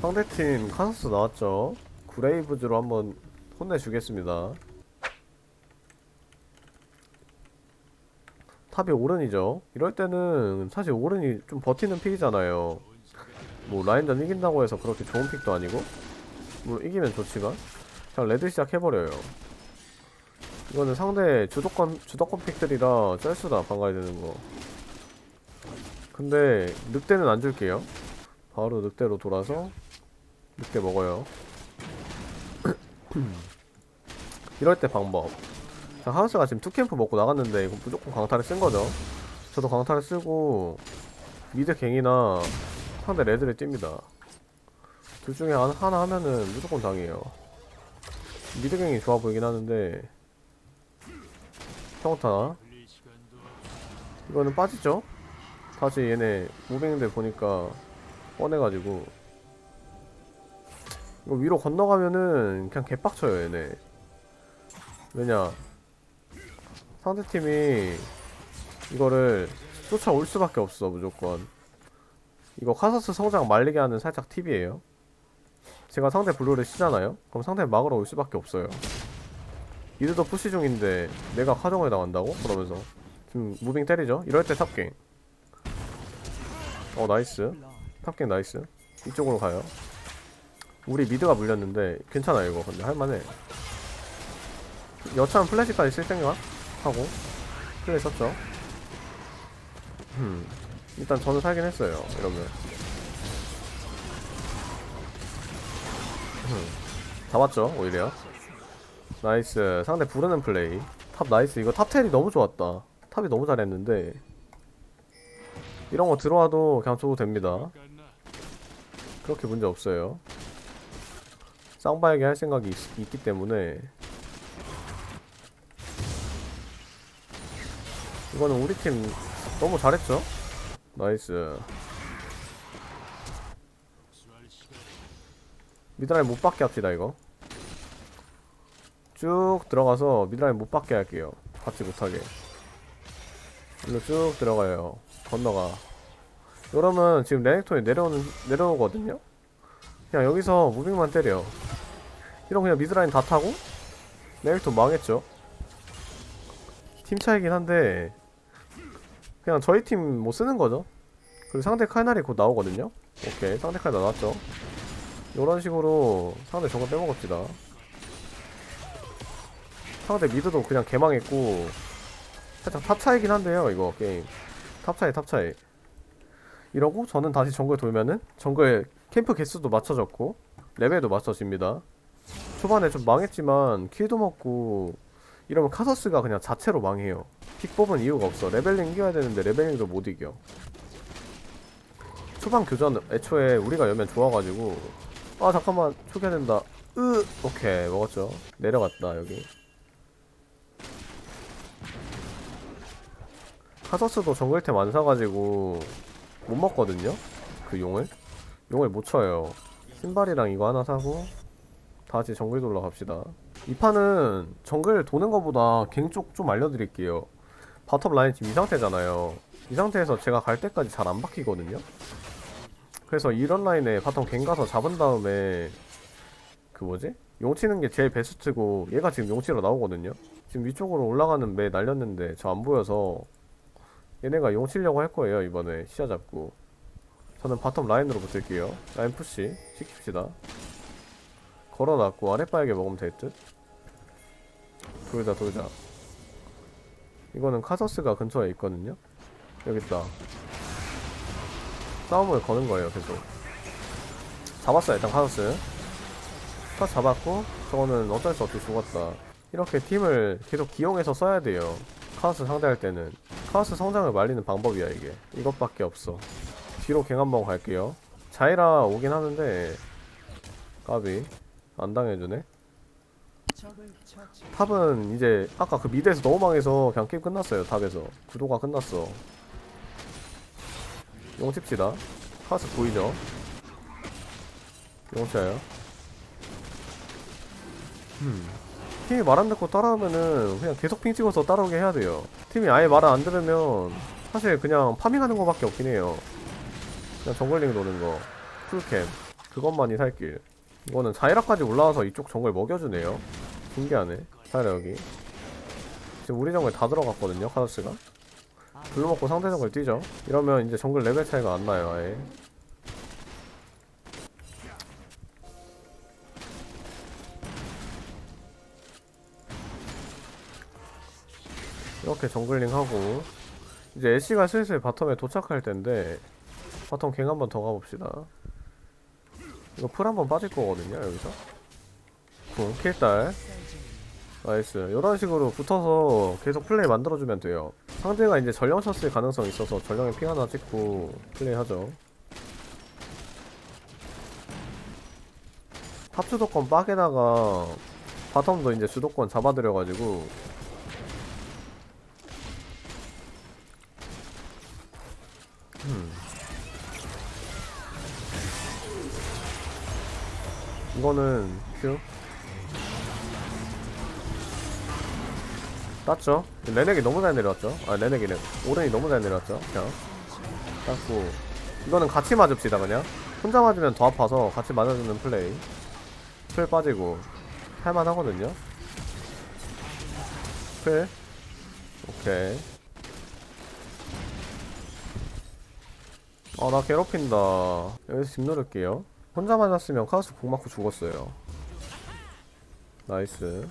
상대팀 카서스 나왔죠. 구레이브즈로 한번 혼내주겠습니다. 탑이 오른이죠. 이럴 때는 사실 오른이 좀 버티는 픽이잖아요. 뭐 라인전 이긴다고 해서 그렇게 좋은 픽도 아니고 뭐 이기면 좋지만 그냥 레드 시작해버려요. 이거는 상대 주도권 주도권 픽들이라 짤수다 방가야 되는 거. 근데 늑대는 안 줄게요. 바로 늑대로 돌아서 늑대 먹어요. 이럴 때 방법. 자 하우스가 지금 투캠프 먹고 나갔는데 이거 무조건 강타를 쓴 거죠. 저도 강타를 쓰고 미드 갱이나 상대 레드를 찝니다. 둘 중에 한- 하나 하면은 무조건 당해요. 미드 갱이 좋아 보이긴 하는데 평타. 이거는 빠지죠? 다시 얘네 무빙들 보니까 뻔해가지고 이거 위로 건너가면은 그냥 개빡쳐요 얘네. 왜냐? 상대팀이 이거를 쫓아올 수밖에 없어 무조건. 이거 카서스 성장 말리게 하는 살짝 팁이에요. 제가 상대 블루를 치잖아요? 그럼 상대 막으러 올 수밖에 없어요. 이드도 푸시 중인데 내가 카정을 당한다고? 그러면서. 지금 무빙 때리죠? 이럴 때 탑갱 어 나이스. 탑갱 나이스. 이쪽으로 가요 우리 미드가 물렸는데 괜찮아 이거. 근데 할만해. 여차한 플래시까지 쓸 생각 하고 플레이 썼죠. 음 일단 저는 살긴 했어요 이러면. 음, 잡았죠 오히려. 나이스. 상대 부르는 플레이. 탑 나이스. 이거 탑텔이 너무 좋았다. 탑이 너무 잘했는데. 이런 거 들어와도 그냥 줘도 됩니다. 그렇게 문제 없어요 쌍바에게 할 생각이 있, 있기 때문에 이거는 우리 팀 너무 잘했죠? 나이스. 미드라인 못 받게 합시다 이거. 쭉 들어가서 미드라인 못 받게 할게요. 받지 못하게. 일로 쭉 들어가요. 건너가. 이러면 지금 레넥톤이 내려오는 내려오거든요? 그냥 여기서 무빙만 때려 이런 그냥 미드라인 다 타고? 레넥톤 망했죠. 팀 차이긴 한데 그냥 저희 팀뭐 쓰는 거죠. 그리고 상대 칼날이 곧 나오거든요. 오케이 상대 칼날 나왔죠. 이런 식으로 상대 정글 빼먹읍시다. 상대 미드도 그냥 개망했고 살짝 탑 차이긴 한데요 이거 게임. 탑 차이 탑 차이. 이러고 저는 다시 정글 돌면은 정글 캠프 개수도 맞춰졌고 레벨도 맞춰집니다 초반에 좀 망했지만 킬도 먹고 이러면 카서스가 그냥 자체로 망해요. 픽 뽑은 이유가 없어. 레벨링 이겨야 되는데 레벨링도 못 이겨. 초반 교전 애초에 우리가 열면 좋아가지고 아 잠깐만 초기화 된다. 으 오케이 먹었죠. 내려갔다 여기. 카서스도 정글템 안 사가지고 못 먹거든요? 그 용을? 용을 못 쳐요. 신발이랑 이거 하나 사고 다시 정글 돌러 갑시다. 이 판은 정글 도는 것보다 갱 쪽 좀 알려드릴게요. 바텀 라인 지금 이 상태잖아요. 이 상태에서 제가 갈 때까지 잘안 바뀌거든요. 그래서 이런 라인에 바텀 갱 가서 잡은 다음에 그 뭐지? 용 치는 게 제일 베스트고 얘가 지금 용 치러 나오거든요. 지금 위쪽으로 올라가는 매 날렸는데 저 안 보여서 얘네가 용 치려고 할 거예요 이번에 시야 잡고. 저는 바텀 라인으로 붙을게요. 라인 푸시. 시킵시다 걸어놨고 아랫바에게 먹으면 될 듯? 돌자 돌자. 이거는 카서스가 근처에 있거든요? 여기 있다. 싸움을 거는 거예요 계속. 잡았어요 일단 카서스. 다 잡았고 저거는 어쩔 수 없이 죽었다. 이렇게 팀을 계속 기용해서 써야 돼요. 카오스 상대할 때는. 카오스 성장을 말리는 방법이야 이게. 이것밖에 없어. 뒤로 갱 한번 갈게요. 자이라 오긴 하는데 까비 안 당해주네 탑은 이제 아까 그 미드에서 너무 망해서 그냥 게임 끝났어요 탑에서 구도가 끝났어 용 칩시다 카오스 보이죠 용 쳐요 음. 팀이 말 안 듣고 따라오면은 그냥 계속 핑 찍어서 따라오게 해야 돼요. 팀이 아예 말을 안 들으면 사실 그냥 파밍하는 거밖에 없긴 해요. 그냥 정글링 노는 거. 풀캠. 그것만이 살길 이거는 자이라까지 올라와서 이쪽 정글 먹여주네요. 신기하네 자이라 여기 지금 우리 정글 다 들어갔거든요 카더스가. 블루 먹고 상대 정글 뛰죠. 이러면 이제 정글 레벨 차이가 안 나요 아예. 이렇게 정글링 하고. 이제 애쉬가 슬슬 바텀에 도착할 텐데 바텀 갱 한번 더 가봅시다 이거 풀 한 번 빠질 거거든요 여기서. 쿵 킬딸. 나이스. 이런 식으로 붙어서 계속 플레이 만들어주면 돼요. 상대가 이제 전령 쳤을 가능성이 있어서 전령에 핑 하나 찍고 플레이 하죠. 탑 주도권 빡에다가 바텀도 이제 주도권 잡아들여가지고 이거는 큐. 땄죠? 레넥이 너무 잘 내려왔죠? 아 레넥이는 오른이 너무 잘 내려왔죠? 그냥. 땄고. 이거는 같이 맞읍시다 그냥. 혼자 맞으면 더 아파서 같이 맞아주는 플레이. 풀 빠지고. 할만하거든요. 풀. 오케이. 아 나 괴롭힌다. 여기서 집 누를게요 혼자 맞았으면 카우스 공 맞고 죽었어요. 나이스.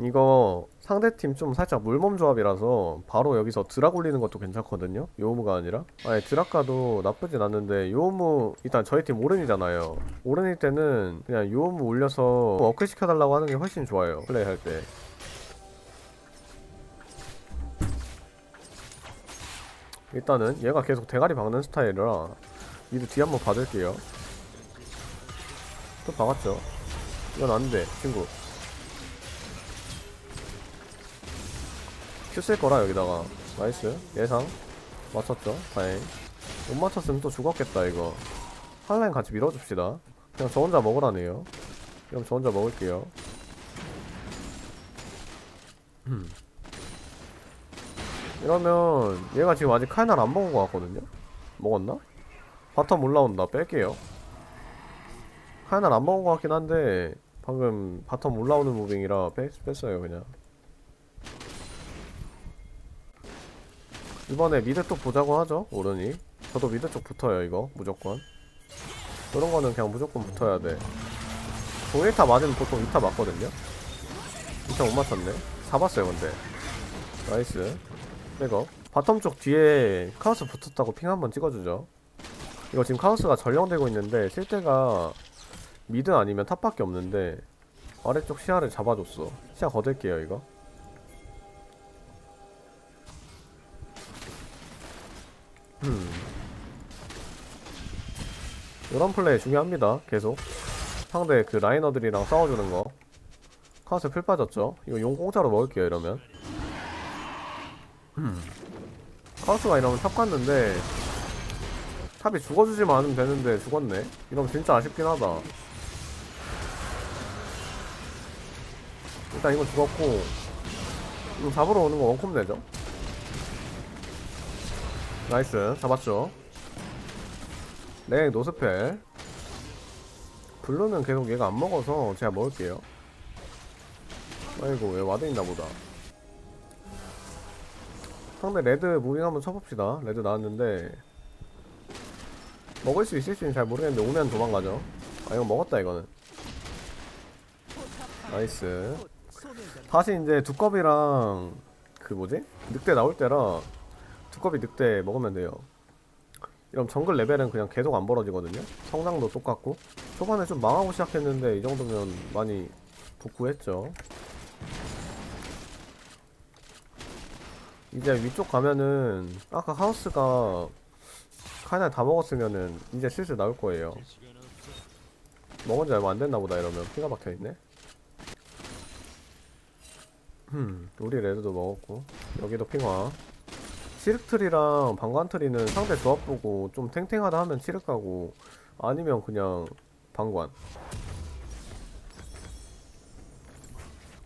이거 상대팀 좀 살짝 물몸 조합이라서 바로 여기서 드라 굴리는 것도 괜찮거든요? 요무가 아니라? 아니 드라카도 나쁘진 않는데 요무 일단 저희 팀 오른이잖아요. 오른일 때는 그냥 요무 올려서 어크 시켜달라고 하는 게 훨씬 좋아요 플레이 할 때. 일단은 얘가 계속 대가리 박는 스타일이라 미드 뒤 한번 봐줄게요 또 박았죠. 이건 안돼 친구. 큐 쓸 거라 여기다가. 나이스. 예상. 맞췄죠. 다행. 못 맞췄으면 또 죽었겠다 이거. 한라인 같이 밀어줍시다. 그냥 저 혼자 먹으라네요. 그럼 저 혼자 먹을게요. 음. 이러면 얘가 지금 아직 칼날 안 먹은 것 같거든요? 먹었나? 바텀 올라온다. 뺄게요 칼날 안 먹은 것 같긴 한데 방금 바텀 올라오는 무빙이라 뺐, 뺐어요 그냥. 이번에 미드 쪽 보자고 하죠 오르니 저도 미드 쪽 붙어요 이거 무조건. 그런 거는 그냥 무조건 붙어야 돼. 동일타 맞으면 보통 2타 맞거든요? 2타 못 맞췄네. 잡았어요 근데. 나이스. 백업. 바텀 쪽 뒤에 카우스 붙었다고 핑 한번 찍어주죠. 이거 지금 카우스가 전령되고 있는데 쓸 때가 미드 아니면 탑밖에 없는데 아래쪽 시야를 잡아줬어. 시야 거둘게요 이거. 음. 이런 플레이 중요합니다 계속. 상대 그 라이너들이랑 싸워주는 거. 카우스 풀 빠졌죠? 이거 용 공짜로 먹을게요 이러면. 카우스가 이러면 탑 갔는데 탑이 죽어주지만 않으면 되는데 죽었네. 이러면 진짜 아쉽긴 하다 일단 이건 죽었고 이거 잡으러 오는 거 원콤 내죠 나이스 잡았죠 네 노스펠 블루는 계속 얘가 안 먹어서 제가 먹을게요 아이고 왜 와드 있나 보다 상대 레드 무빙 한번 쳐봅시다. 레드 나왔는데 먹을 수 있을지는 잘 모르겠는데 오면 도망가죠. 아 이거 먹었다 이거는. 나이스. 다시 이제 두꺼비랑 그 뭐지? 늑대 나올 때라 두꺼비 늑대 먹으면 돼요. 이런 정글 레벨은 그냥 계속 안 벌어지거든요. 성장도 똑같고 초반에 좀 망하고 시작했는데 이 정도면 많이 복구했죠. 이제 위쪽 가면은 아까 하우스가 카이날 다 먹었으면은 이제 슬슬 나올 거예요. 먹은 지 얼마 안 됐나 보다 이러면 피가 박혀 있네. 음, 우리 레드도 먹었고 여기도 핑화. 치륵트리랑 방관트리는 상대 조합 보고 좀 탱탱하다 하면 치륵 가고 아니면 그냥 방관.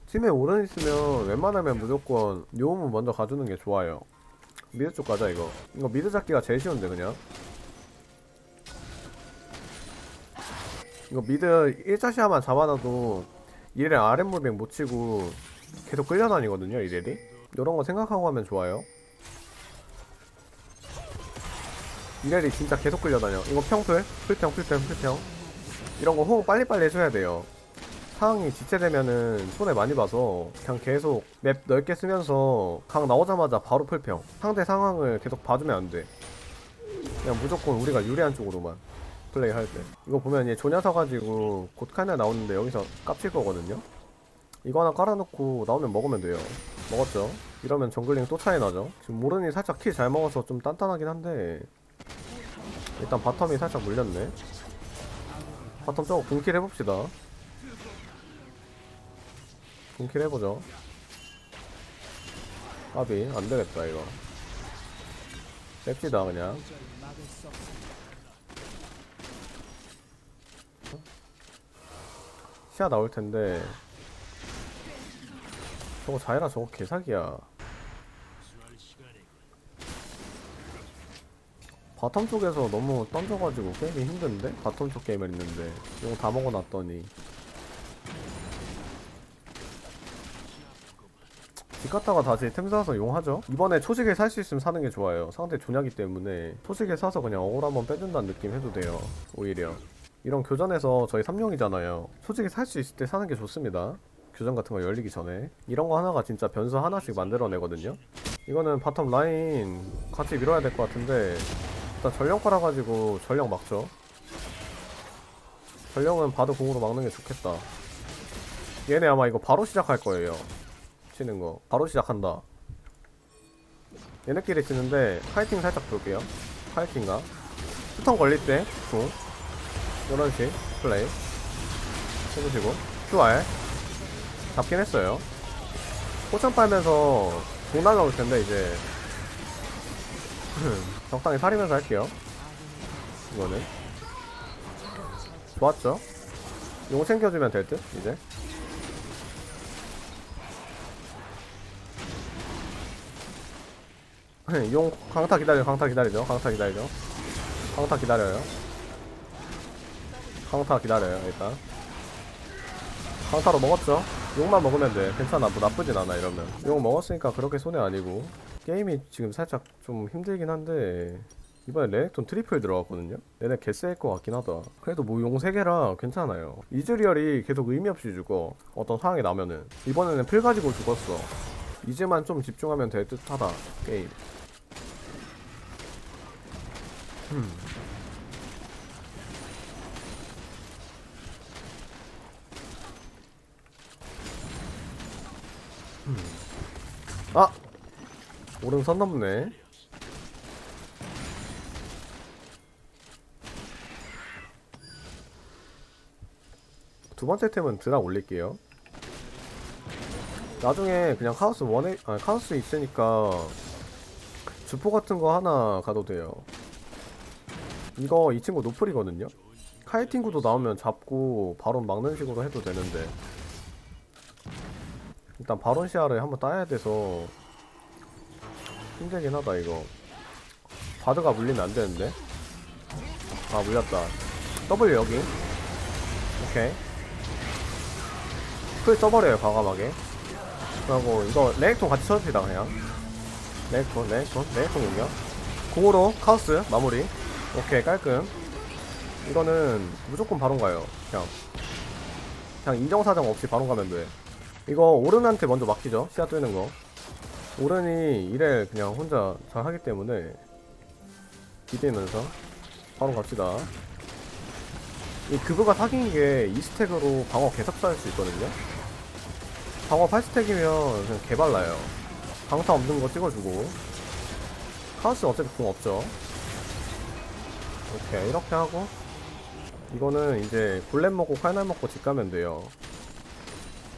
팀에 오른 있으면 웬만하면 무조건 요음은 먼저 가주는 게 좋아요. 미드 쪽 가자 이거. 이거 미드 잡기가 제일 쉬운데 그냥. 이거 미드 1자시야만 잡아놔도 이렐 아랫무빙 못 치고 계속 끌려다니거든요 이렐이. 이런 거 생각하고 하면 좋아요. 이렐이 진짜 계속 끌려다녀. 이거 평풀 풀평 풀평 풀평. 이런 거 호응 빨리빨리 해줘야 돼요. 상황이 지체되면은 손해 많이 봐서 그냥 계속 맵 넓게 쓰면서 강 나오자마자 바로 풀평. 상대 상황을 계속 봐주면 안돼. 그냥 무조건 우리가 유리한 쪽으로만 플레이 할 때. 이거 보면 얘 조냐 사가지고 곧 카이나 나오는데 여기서 깝칠 거거든요. 이거 하나 깔아놓고 나오면 먹으면 돼요. 먹었죠? 이러면 정글링 또 차이 나죠? 지금 모르니 살짝 킬 잘 먹어서 좀 단단하긴 한데 일단 바텀이 살짝 물렸네. 바텀 저거 분킬 해봅시다. 분킬 해보죠. 까비 안되겠다 이거. 뺍시다 그냥. 시야 나올 텐데 저거 자이라 저거 개사기야 바텀 쪽에서 너무 던져가지고 게임이 힘든데? 바텀 쪽 게임을 했는데 이거 다 먹어놨더니 집 갔다가 다시 템 사서 용하죠? 이번에 초식에 살 수 있으면 사는 게 좋아요 상대 조냐기 때문에 초식에 사서 그냥 억울 한번 빼준다는 느낌 해도 돼요 오히려 이런 교전에서 저희 3용이잖아요. 솔직히 살수 있을 때 사는 게 좋습니다. 교전 같은 거 열리기 전에. 이런 거 하나가 진짜 변수 하나씩 만들어내거든요. 이거는 바텀 라인 같이 밀어야 될 것 같은데 일단 전령 깔아가지고 전령 막죠. 전령은 바드 공으로 막는 게 좋겠다. 얘네 아마 이거 바로 시작할 거예요. 치는 거. 바로 시작한다. 얘네끼리 치는데 파이팅 살짝 볼게요. 파이팅가. 스턴 걸릴 때 중. 이런 식 플레이 해주시고 QR 잡긴 했어요. 포션 빨면서 공 날라올 텐데 이제. 적당히 사리면서 할게요. 이거는. 좋았죠? 용 챙겨주면 될 듯 이제. 용 강타 기다려 강타 기다리죠. 강타 기다리죠. 강타 기다려요. 강타 기다려요 일단. 강타로 먹었죠? 용만 먹으면 돼. 괜찮아. 뭐 나쁘진 않아 이러면. 용 먹었으니까 그렇게 손해 아니고. 게임이 지금 살짝 좀 힘들긴 한데 이번에 레넥톤 트리플 들어갔거든요? 얘네 개쎄일 것 같긴 하다. 그래도 뭐 용 3개라 괜찮아요. 이즈리얼이 계속 의미 없이 죽어. 어떤 상황이 나면은. 이번에는 풀 가지고 죽었어. 이제만 좀 집중하면 될 듯하다 게임 아! 오른 선 넘네. 두 번째 템은 드라 올릴게요. 나중에 그냥 카오스 원에, 아, 카오스 있으니까 주포 같은 거 하나 가도 돼요. 이거 이 친구 노플이거든요? 카이팅구도 나오면 잡고 바로 막는 식으로 해도 되는데 일단 바론 시야를 한번 따야 돼서 힘들긴 하다 이거. 바드가 물리면 안 되는데? 아 물렸다. W 여기. 오케이. 풀 써버려요 과감하게. 그리고 이거 레넥톤 같이 쳐줍시다 그냥. 레넥톤 레넥톤 레넥톤 공격 공으로 카우스 마무리. 오케이 깔끔. 이거는 무조건 바론 가요 그냥. 그냥 인정사정 없이 바론 가면 돼 이거 오른한테 먼저 맡기죠? 시야 뜨는 거. 오른이 이래 그냥 혼자 잘 하기 때문에 기대면서 바로 갑시다. 이 그거가 사귄 게 2스택으로 방어 계속 쌓을 수 있거든요? 방어 8스택이면 그냥 개발라요. 강타 없는 거 찍어주고. 카우스 어차피 공 없죠? 오케이 이렇게 하고. 이거는 이제 골렘 먹고 칼날 먹고 집 가면 돼요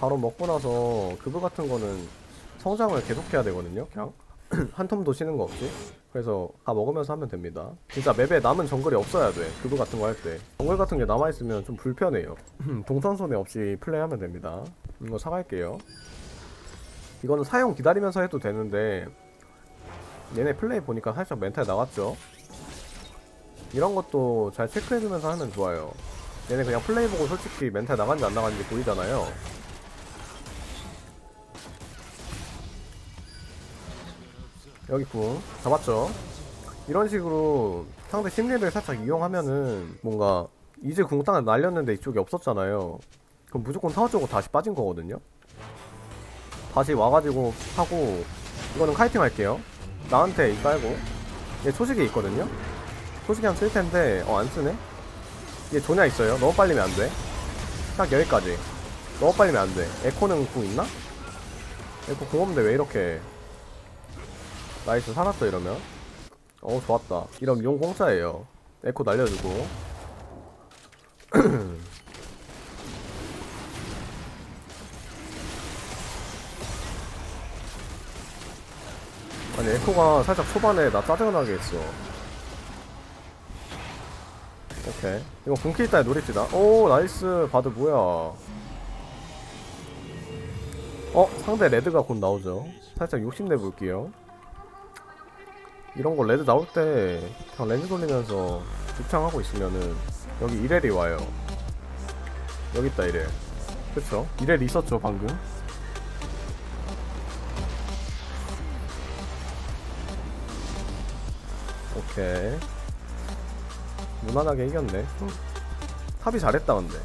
바로 먹고 나서 그브 같은 거는 성장을 계속해야 되거든요. 그냥 한 텀도 쉬는 거 없이. 그래서 다 먹으면서 하면 됩니다. 진짜 맵에 남은 정글이 없어야 돼. 그브 같은 거 할 때. 정글 같은 게 남아있으면 좀 불편해요. 동선손해 없이 플레이하면 됩니다. 이거 사갈게요. 이거는 사용 기다리면서 해도 되는데 얘네 플레이 보니까 살짝 멘탈 나왔죠? 이런 것도 잘 체크해주면서 하면 좋아요. 얘네 그냥 플레이 보고 솔직히 멘탈 나간지 안 나간지 보이잖아요. 여기 궁 잡았죠. 이런 식으로 상대 심리를 살짝 이용하면은 뭔가 이제 궁딱 날렸는데 이쪽에 없었잖아요. 그럼 무조건 타워 쪽으로 다시 빠진 거거든요. 다시 와가지고 하고 이거는 카이팅 할게요. 나한테 이 깔고 얘 초식에 있거든요. 초식이 한 쓸 텐데 어 안 쓰네. 얘 조냐 있어요. 너무 빨리면 안 돼. 딱 여기까지. 너무 빨리면 안 돼. 에코는 궁 있나? 에코 궁 없는데 왜 이렇게 나이스 살았어 이러면. 어 좋았다. 이러면 용 공짜예요. 에코 날려주고. 아니 에코가 살짝 초반에 나 짜증나게 했어. 오케이. 이거 궁킬 따위 노리지다. 오 나이스. 바드 뭐야? 어 상대 레드가 곧 나오죠. 살짝 욕심내 볼게요 이런 거 레드 나올 때 그냥 렌즈 돌리면서 죽창하고 있으면은 여기 이렐이 와요. 여기 있다 이렐. 그쵸? 이렐 있었죠 방금. 오케이. 무난하게 이겼네. 탑이 잘했다 근데.